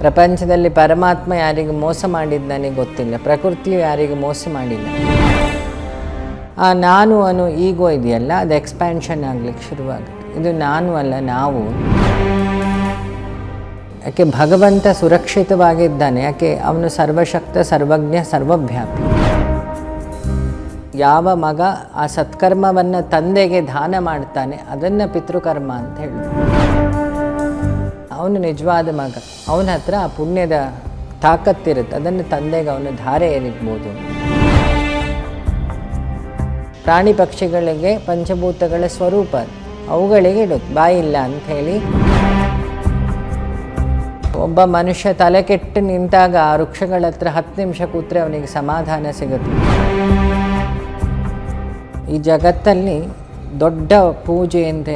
ಪ್ರಪಂಚದಲ್ಲಿ ಪರಮಾತ್ಮ ಯಾರಿಗೂ ಮೋಸ ಮಾಡಿದ್ದು ನನಗೆ ಗೊತ್ತಿಲ್ಲ, ಪ್ರಕೃತಿಯು ಯಾರಿಗೂ ಮೋಸ ಮಾಡಿಲ್ಲ. ಆ ನಾನು ಅನ್ನೋ ಈಗೋ ಇದೆಯಲ್ಲ, ಅದು ಎಕ್ಸ್ಪ್ಯಾನ್ಷನ್ ಆಗಲಿಕ್ಕೆ ಶುರುವಾಗುತ್ತೆ. ಇದು ನಾನು ಅಲ್ಲ, ನಾವು. ಯಾಕೆ ಭಗವಂತ ಸುರಕ್ಷಿತವಾಗಿದ್ದಾನೆ, ಯಾಕೆ ಅವನು ಸರ್ವಶಕ್ತ, ಸರ್ವಜ್ಞ, ಸರ್ವವ್ಯಾಪಿ? ಯಾವ ಮಗ ಆ ಸತ್ಕರ್ಮವನ್ನು ತಂದೆಗೆ ದಾನ ಮಾಡ್ತಾನೆ, ಅದನ್ನು ಪಿತೃಕರ್ಮ ಅಂತ ಹೇಳಿ ಅವನು ನಿಜವಾದ ಮಗ. ಅವನ ಹತ್ರ ಆ ಪುಣ್ಯದ ತಾಕತ್ತಿರುತ್ತೆ. ಅದನ್ನು ತಂದೆಗೆ ಅವನು ಧಾರೆ ಏನಿರ್ಬೋದು ಪ್ರಾಣಿ ಪಕ್ಷಿಗಳಿಗೆ ಪಂಚಭೂತಗಳ ಸ್ವರೂಪ. ಅವುಗಳಿಗೆ ಇಡುತ್ತೆ ಬಾಯಿಲ್ಲ ಅಂತ ಹೇಳಿ ಒಬ್ಬ ಮನುಷ್ಯ ತಲೆ ಕೆಟ್ಟು ನಿಂತಾಗ ಆ ವೃಕ್ಷಗಳ ಹತ್ರ ಹತ್ತು ನಿಮಿಷ ಕೂತ್ರೆ ಅವನಿಗೆ ಸಮಾಧಾನ ಸಿಗುತ್ತೆ. ಈ ಜಗತ್ತಲ್ಲಿ ದೊಡ್ಡ ಪೂಜೆ ಅಂತ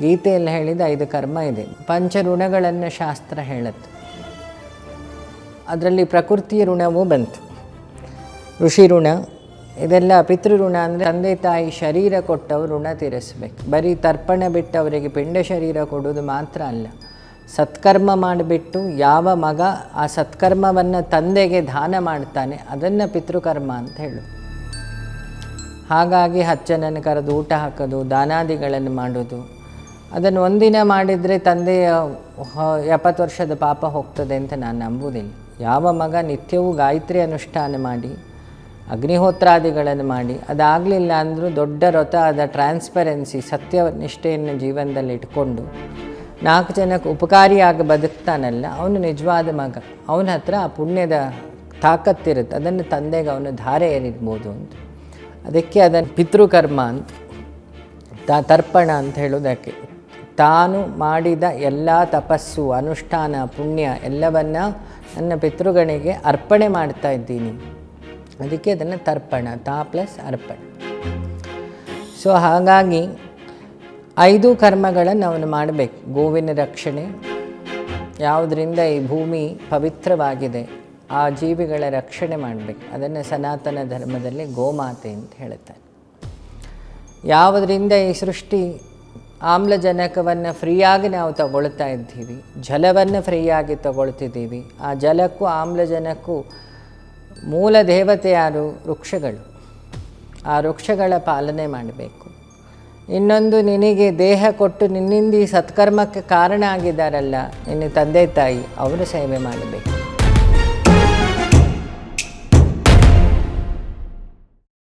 ಗೀತೆಯಲ್ಲಿ ಹೇಳಿದ ಐದು ಕರ್ಮ ಇದೆ. ಪಂಚ ಋಣಗಳನ್ನು ಶಾಸ್ತ್ರ ಹೇಳುತ್ತೆ. ಅದರಲ್ಲಿ ಪ್ರಕೃತಿಯ ಋಣವೂ ಬಂತು. ಋಷಿ ಋಣ, ಇದೆಲ್ಲ ಪಿತೃಋಣ ಅಂದರೆ ತಂದೆ ತಾಯಿ ಶರೀರ ಕೊಟ್ಟವರು ಋಣ ತೀರಿಸ್ಬೇಕು. ಬರೀ ತರ್ಪಣ ಬಿಟ್ಟು ಅವರಿಗೆ ಪಿಂಡ ಶರೀರ ಕೊಡೋದು ಮಾತ್ರ ಅಲ್ಲ. ಸತ್ಕರ್ಮ ಮಾಡಿಬಿಟ್ಟು ಯಾವ ಮಗ ಆ ಸತ್ಕರ್ಮವನ್ನು ತಂದೆಗೆ ದಾನ ಮಾಡ್ತಾನೆ, ಅದನ್ನು ಪಿತೃಕರ್ಮ ಅಂತ ಹೇಳು. ಹಾಗಾಗಿ ಹಚ್ಚನನ್ನು ಕರೆದು ಊಟ ಹಾಕೋದು, ದಾನಾದಿಗಳನ್ನು ಮಾಡೋದು ಅದನ್ನು ಒಂದಿನ ಮಾಡಿದರೆ ತಂದೆಯ ಎಪ್ಪತ್ತು ವರ್ಷದ ಪಾಪ ಹೋಗ್ತದೆ ಅಂತ ನಾನು ನಂಬುವುದಿಲ್ಲ. ಯಾವ ಮಗ ನಿತ್ಯವೂ ಗಾಯತ್ರಿ ಅನುಷ್ಠಾನ ಮಾಡಿ, ಅಗ್ನಿಹೋತ್ರಾದಿಗಳನ್ನು ಮಾಡಿ, ಅದಾಗಲಿಲ್ಲ ಅಂದರೂ ದೊಡ್ಡ ರಥ ಆದ ಟ್ರಾನ್ಸ್ಪರೆನ್ಸಿ ಸತ್ಯನಿಷ್ಠೆಯನ್ನು ಜೀವನದಲ್ಲಿ ಇಟ್ಕೊಂಡು ನಾಲ್ಕು ಜನಕ್ಕೆ ಉಪಕಾರಿಯಾಗಿ ಬದುಕ್ತಾನಲ್ಲ, ಅವನು ನಿಜವಾದ ಮಗ. ಅವನ ಹತ್ರ ಆ ಪುಣ್ಯದ ತಾಕತ್ತಿರುತ್ತೆ. ಅದನ್ನು ತಂದೆಗೆ ಅವನು ಧಾರೆ ಏರಿರ್ಬೋದು ಅಂತ. ಅದಕ್ಕೆ ಅದನ್ನು ಪಿತೃಕರ್ಮ ಅಂತ ತರ್ಪಣ ಅಂತ ಹೇಳೋದಕ್ಕೆ ತಾನು ಮಾಡಿದ ಎಲ್ಲ ತಪಸ್ಸು, ಅನುಷ್ಠಾನ, ಪುಣ್ಯ ಎಲ್ಲವನ್ನ ನನ್ನ ಪಿತೃಗಣಿಗೆ ಅರ್ಪಣೆ ಮಾಡ್ತಾ ಇದ್ದೀನಿ. ಅದಕ್ಕೆ ಅದನ್ನು ತರ್ಪಣ, ತಾ ಪ್ಲಸ್ ಅರ್ಪಣೆ. ಸೊ ಹಾಗಾಗಿ ಐದು ಕರ್ಮಗಳನ್ನು ಅವನು ಮಾಡಬೇಕು. ಗೋವಿನ ರಕ್ಷಣೆ, ಯಾವುದರಿಂದ ಈ ಭೂಮಿ ಪವಿತ್ರವಾಗಿದೆ, ಆ ಜೀವಿಗಳ ರಕ್ಷಣೆ ಮಾಡಬೇಕು. ಅದನ್ನು ಸನಾತನ ಧರ್ಮದಲ್ಲಿ ಗೋಮಾತೆ ಅಂತ ಹೇಳುತ್ತಾರೆ ಯಾವುದರಿಂದ ಈ ಸೃಷ್ಟಿ ಆಮ್ಲಜನಕವನ್ನು ಫ್ರೀಯಾಗಿ ನಾವು ತಗೊಳ್ತಾ ಇದ್ದೀವಿ. ಜಲವನ್ನು ಫ್ರೀಯಾಗಿ ತಗೊಳ್ತಿದ್ದೀವಿ. ಆ ಜಲಕ್ಕೂ ಆಮ್ಲಜನಕ್ಕೂ ಮೂಲ ದೇವತೆ ಯಾರು? ವೃಕ್ಷಗಳು. ಆ ವೃಕ್ಷಗಳ ಪಾಲನೆ ಮಾಡಬೇಕು. ಇನ್ನೊಂದು ನಿನಗೆ ದೇಹ ಕೊಟ್ಟು ನಿನ್ನಿಂದ ಈ ಸತ್ಕರ್ಮಕ್ಕೆ ಕಾರಣ ಆಗಿದ್ದಾರಲ್ಲ, ನಿನ್ನ ತಂದೆ ತಾಯಿ, ಅವರು ಸೇವೆ ಮಾಡಬೇಕು.